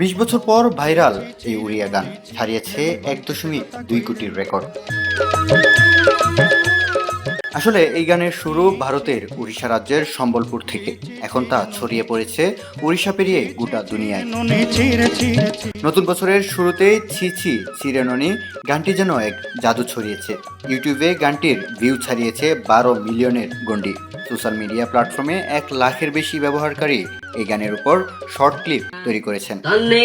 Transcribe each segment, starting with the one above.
বিশ বছর পর ভাইরাল এই উড়িয়া গান ছাড়িয়েছে এক দশমিক দুই কোটির রেকর্ড। আসলে এই গানের শুরু ভারতের উড়িষ্যা রাজ্যের সম্বলপুর থেকে। এখন তা ছড়িয়ে পড়েছে উড়িষ্যা পেরিয়ে গোটা দুনিয়ায়। নতুন বছরের শুরুতেই ছি ছি চিরেননি গানটি যেন এক জাদু ছড়িয়েছে। ইউটিউবে গানটির ভিউ ছাড়িয়েছে বারো মিলিয়নের গন্ডি সোশ্যাল মিডিয়া প্ল্যাটফর্মে এক লাখের বেশি ব্যবহারকারী এই গানের উপর শর্ট ক্লিপ তৈরি করেছেন।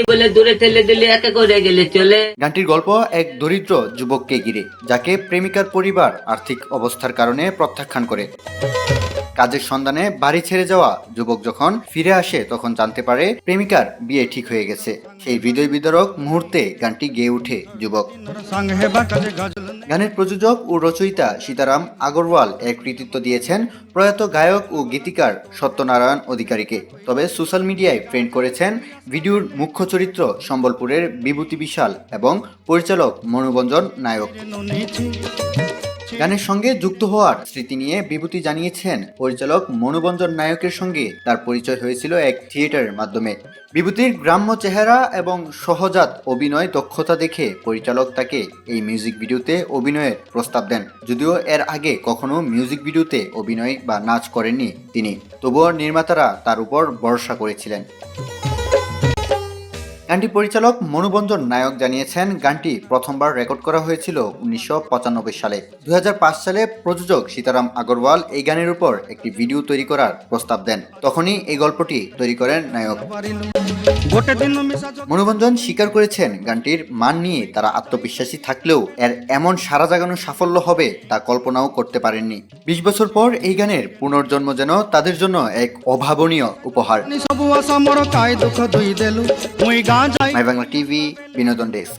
বলে দূরে ঠেলে দিলে একা করে গেলে চলে। গানটির গল্প এক দরিদ্র যুবককে ঘিরে যাকে প্রেমিকার পরিবার আর্থিক অবস্থার কারণে প্রত্যাখ্যান করে। কাজের সন্ধানে বাড়ি ছেড়ে যাওয়া যুবক যখন ফিরে আসে, তখন জানতে পারে প্রেমিকার বিয়ে ঠিক হয়ে গেছে। সেই হৃদয় বিদারক মুহূর্তে গানটি গেয়ে উঠে যুবক। গানের প্রযোজক ও রচয়িতা সীতারাম আগরওয়াল এক কৃতিত্ব দিয়েছেন প্রয়াত গায়ক ও গীতিকার সত্যনারায়ণ অধিকারীকে। তবে সোশ্যাল মিডিয়ায় ফ্রেন্ড করেছেন ভিডিওর মুখ্য চরিত্র সম্বলপুরের বিভূতি বিশাল এবং পরিচালক মনোরঞ্জন নায়ক। গানের সঙ্গে যুক্ত হওয়ার স্মৃতি নিয়ে বিভূতি জানিয়েছেন পরিচালক মনোরঞ্জন নায়কের সঙ্গে তার পরিচয় হয়েছিল এক থিয়েটারের মাধ্যমে। বিভূতির গ্রাম্য চেহারা এবং সহজাত অভিনয় দক্ষতা দেখে পরিচালক তাকে এই মিউজিক ভিডিওতে অভিনয়ের প্রস্তাব দেন। যদিও এর আগে কখনো মিউজিক ভিডিওতে অভিনয় বা নাচ করেননি তিনি। তবুও নির্মাতারা তার উপর ভরসা করেছিলেন। গানটি পরিচালক মনোরঞ্জন নায়ক জানিয়েছেন, গানটি প্রথমবার রেকর্ড করা হয়েছিল উনিশশো পঁচানব্বই সালে। দু হাজার পাঁচ সালে প্রযোজক সীতারাম আগরওয়াল এই গানের উপর একটি ভিডিও তৈরি করার প্রস্তাব দেন। তখনই এই গল্পটি তৈরি করেন নায়ক। গোটে দিন মনোরঞ্জন স্বীকার করেছেন গানটির মান নিয়ে তারা আত্মবিশ্বাসী থাকলেও এর এমন সারা জাগানো সাফল্য হবে তা কল্পনাও করতে পারেননি। বিশ বছর পর এই গানের পুনর্জন্ম যেন তাদের জন্য এক অভাবনীয় উপহার। মাই বাংলা টিভি বিনোদন ডেস্ক।